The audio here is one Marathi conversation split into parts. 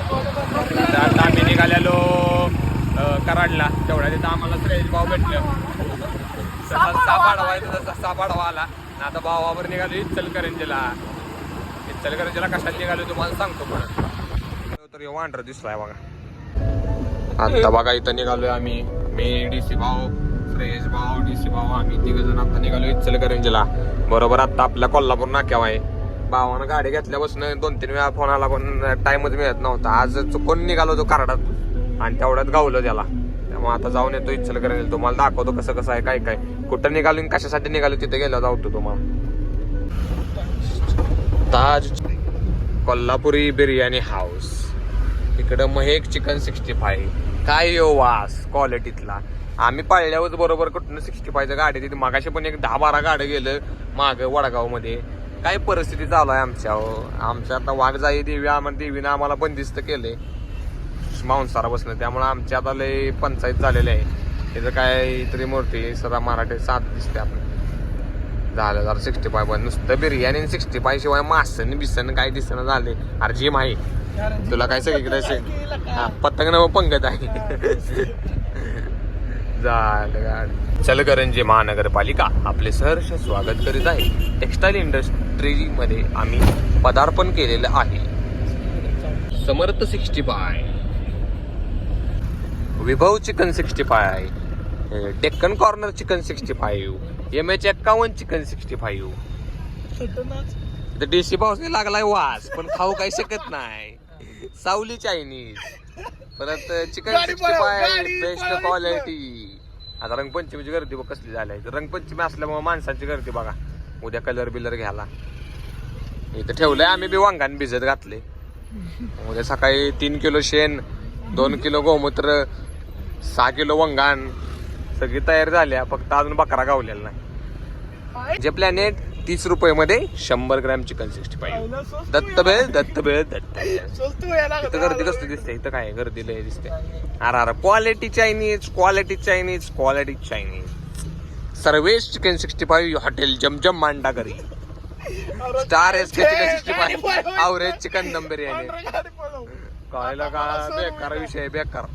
आता आम्ही निघालेलो कराडला. तेवढ्या तिथं आम्हाला श्रेयस भाव भेटलं. सापाडवा आहे तसा सापाडवा आला आता भावावर निघालो इचलकरंजीला. इचलकरंजीला कशाला निघालो तुम्हाला सांगतो पण तर वांढर दिसलाय बघा. आता बघा इथं निघालोय आम्ही. मी डी सी भाऊ फ्रेश भाऊ डी सी भाऊ आम्ही तिघ जण आता निघालो इचलकरंजीला. बरोबर आता आपल्या कोल्हापूर नाक्यावर आहे. भावानं गाडी घेतल्यापासून दोन तीन वेळा फोन आला पण टाइमच मिळत नव्हता. आज चुकून निघालो तो कार्डात. आणि तेवढ्यात गावलं त्याला. त्यामुळे आता जाऊन येतो इचलकरंजी तुम्हाला दाखवतो कसं कसं आहे काय काय. कुठं निघालो कशासाठी निघालो तिथे गेलो जाऊतो तुम्हाला. ताज कोल्हापुरी बिर्याणी हाऊस इकडं महेक चिकन सिक्स्टी फाय काय यो वास क्वालिटीतला आम्ही पाळल्यावर बरोबर कुठनं सिक्स्टी फायचं गाडी तिथे मागाशी पण एक दहा बारा गाडं गेलं मागं वडगावमध्ये. काय परिस्थिती चालू आहे आमच्या आमच्या आता वाघजाई देवी आम्हाला देवीनं आम्हाला बंदिस्त केले मांसारा बसणं त्यामुळे आमच्या आता लय पंचायत झालेली आहे. त्याचं काय तरी मूर्ती सदा मराठी साथ दिसते आपण झालं जरा सिक्स्टी फाय पण नुसतं बिर्याणी सिक्स्टी फाय शिवाय मासन बिसन काय दिसणं झाले अरे जिम आहे तुला काय सगळीकडे हा, पतंग नव पंगत आहे. झालं गाड. चलकरंजी महानगरपालिका आपले सहर्ष स्वागत करीत आहे. टेक्स्टाईल इंडस्ट्री मध्ये आम्ही पदार्पण केलेलं आहे. Samarth sixty five Vibhav chicken sixty five Deccan corner chicken sixty five M H एक्कावन्न चिकन सिक्स्टी फाईव्ह डीसी पाऊसने लागलाय वास पण खाऊ काही शकत नाही. सावली चायनीज. परत chicken sixty five best quality आता रंगपंचमीची गर्दी बघ कसली झाली आहे. रंगपंचमी असल्यामुळे माणसांची गर्दी बघा. उद्या कलर बिलर घ्यायला. इथं ठेवलंय आम्ही बी वांगान भिजत घातले. उद्या सकाळी तीन किलो शेण दोन किलो गोमूत्र सहा किलो वंगान सगळी तयार झाल्या फक्त अजून बकरा गावलेला नाही. जे प्लॅनेट तीस रुपये मध्ये शंभर gram chicken sixty five. Datta bhel Datta. इथं गर्दी कसली दिसते? इथं काय गर्दी लय दिसते. अरे अरे quality Chinese quality Chinese quality Chinese Sarvesh chicken sixty five hotel जमजम मांडा घरी. Star S K chicken sixty five. Average chicken dum biryani कळायला का? बेकार विषय बेकार.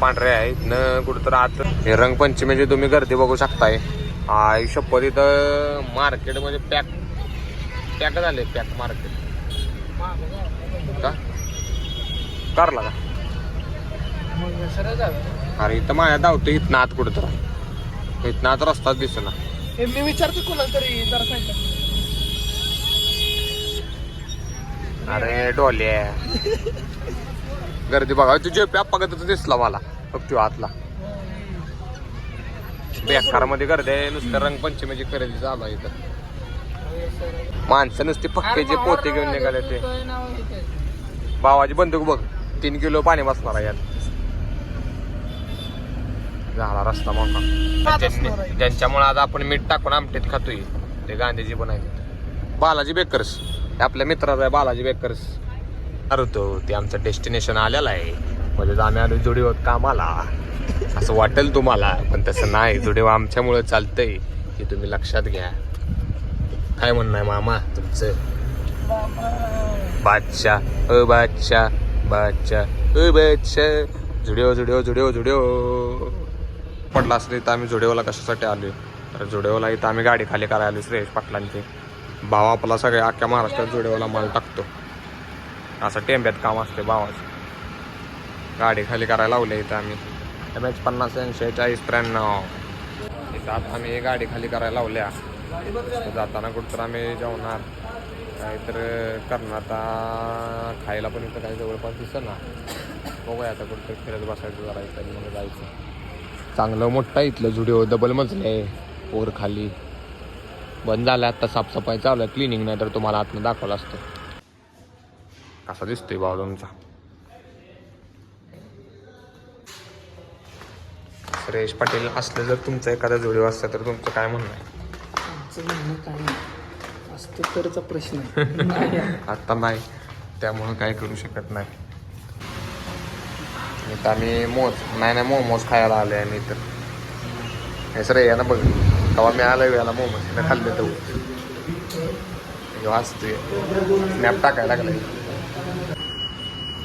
पांढरे आहेत न कुठं तर आत. हे रंगपंचमीची तुम्ही गर्दी बघू शकताय. शपथ इथं मार्केट म्हणजे पॅक पॅक झाले पॅक मार्केट का? करला का? अरे इथं माझ्या धावतो इथनं आत कुठं तर इथनं आत रस्ताच दिसना. मी विचारतो कोणाला तरी जरा अरे डोले. गर्दी बघा तुझे पॅप बघत दिसला मला? फक्त आतला. बेकारमध्ये गर्दी आहे नुसतं रंगपंचमीची खरेदी चालू आहे इथं. माणसं नुसती पक्क्याचे पोते घेऊन निघाले ते. भावाची बंदूक बघ तीन किलो पाणी बसणार आहे यात. झाला रस्ता मोठा. ज्यांच्यामुळे आज आपण मीठ टाकून आमटीत खातोय ते गांधीजी बनायचे बालाजी बेकर्स. आपल्या मित्राचा आहे बालाजी बेकर्स. अरे तो ते आमचं डेस्टिनेशन आलेलं आहे. म्हणजे आम्ही आलो जुडीवर कामाला. असं वाटेल तुम्हाला पण तसं नाही. जुडीव आमच्यामुळे चालतंय हे तुम्ही लक्षात घ्या. काय म्हणणं आहे मामा तुमचं? बादशाह अ बादशाह बादशाह अ बादशाह. झुडिओ जुडिओ जुडिओ जुडिओ पडला असं तर आम्ही जुडिओला कशासाठी आलो तर जुडिओला इथं आम्ही गाडी खाली करायला आली श्रेयश पाटलांची. भाव आपला सगळ्या अख्ख्या महाराष्ट्रात जुडिओला माल टाकतो. असं टेंब्यात काम असते भावाचं. गाडी खाली करायला लावले इथं आम्ही. एम एच पन्नास ऐंशी चाळीस त्र्याण्णव. इथं आता आम्ही गाडी खाली करायला लावल्या. जाताना कुठं आम्ही जेवणार. काहीतर करणार. आता खायला पण इथं काही जवळपास दिसतं ना बघूया आता कुठं फिरत बसायचं जरा इथं मग जायचं. चांगलं मोठं इथलं झुडिओ डबल मजले आहे. खाली. बंद झालं आता साफसफाई चालू आहे. क्लिनिंग नाही तर तुम्हाला आतनं दाखवलं असतं. कसा दिसतोय भाऊ तुमचा? सुरेश पाटील असलं जर तुमचा एखादा जोडी असता तर तुमचं काय म्हणणं आहे? आमचं म्हणणं काय नाही. असतं तरचा प्रश्न आहे. नाही. आहे. आता नाही. त्यामुळं काय करू शकत नाही. इथं आम्ही मोज नाही नाही मोमोज खायला आले आम्ही तर. हे सर या ना बघ. तेव्हा मी आलो याला मोमोज. खाल्ले तो वाचतोय स्नॅप टाकायला लागलाय.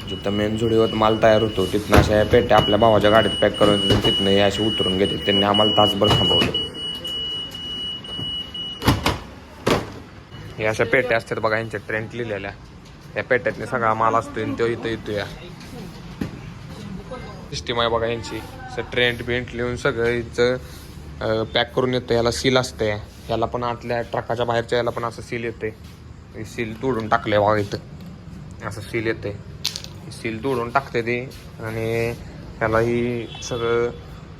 जिथं मेन झुडीवर माल तयार होतो तिथनं अशा या पेट्या आपल्या भावाच्या गाडीत पॅक करून देतात, तिथनं हे असे उतरून घेते त्यांनी आम्हाला तासभर थांबवलं. हे अशा पेट्या असतात बघा यांच्या ट्रेंट लिहिलेल्या. या पेट्यातने सगळा माल असतो आणि तो इथं येतो या सिस्टीम आहे बघा यांची. असं ट्रेंट बिंट लिहून सगळं इथं पॅक करून येतं याला सील असते याला पण आतल्या ट्रकाच्या बाहेरच्या याला पण असं सील येते सील तोडून टाकलंय बघा इथं. असं सील येते सील तोडून टाकते ते. आणि ह्याला ही सगळं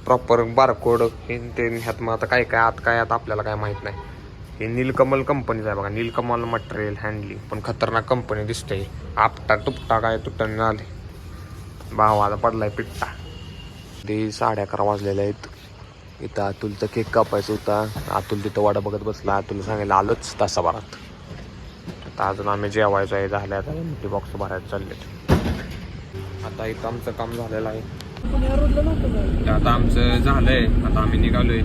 प्रॉपर बारकोड हे ते ह्यात. मग आता काय काय आत काय आता आपल्याला काय माहीत नाही. हे नीलकमल कंपनीचं आहे बघा. नीलकमल मटेरियल हँडलिंग पण खतरनाक कंपनी दिसते आपटा तुपटा काय तुटण आले भावाला पडलाय पिट्टा. ते साडे अकरा वाजलेल्या आहेत. इथं अतुलचा केक कापायचा होता. अतुल तिथं वाडा बघत बसला. अतुल सांगायला आलोच तासाभरात. आता अजून आम्ही जेवायचं आहे झालं आता. मोठी बॉक्स भरायला चालले आता इथं आमचं काम झालेलं आहे. तर आता आमचं झालंय. आता आम्ही निघालोय.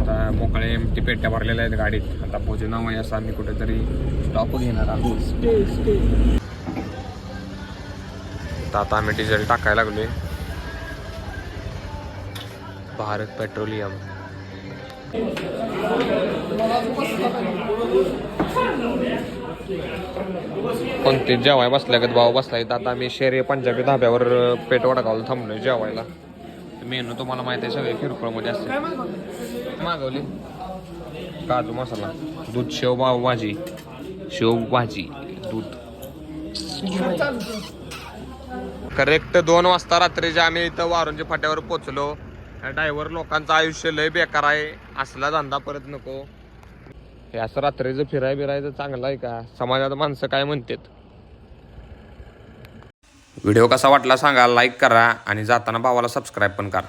आता मोकळे एमटी पेट्या भरलेल्या आहेत गाडीत. आता भोजन आहे असं आम्ही कुठेतरी स्टॉप घेणार आहोत. तर आता आम्ही डिझेल टाकायला लागलोय. भारत पेट्रोलियम. कोणते? जेवाय बसल्यागत भाव बसलाय तर आता आम्ही शेरे पंजाबी धाब्यावर पेट वडगावला थांबलोय जेवायला. मेनू तुम्हाला माहिती आहे सगळे किरकोळमध्ये असते मागवली. काजू मसाला दूध शेव भाव भाजी. शेव भाजी दूध. करेक्ट दोन वाजता रात्रीचे आम्ही इथं वारुंजी फाट्यावर पोचलो. ड्रायव्हर लोकांचं आयुष्य लय बेकार आहे. असला धंदा परत नको. हे असं रात्रीचं फिराय बिरायचं चांगलं आहे का? समाजात माणसं काय म्हणतात? व्हिडिओ कसा वाटला सांगा लाईक करा आणि जाताना भावाला सबस्क्राईब पण करा.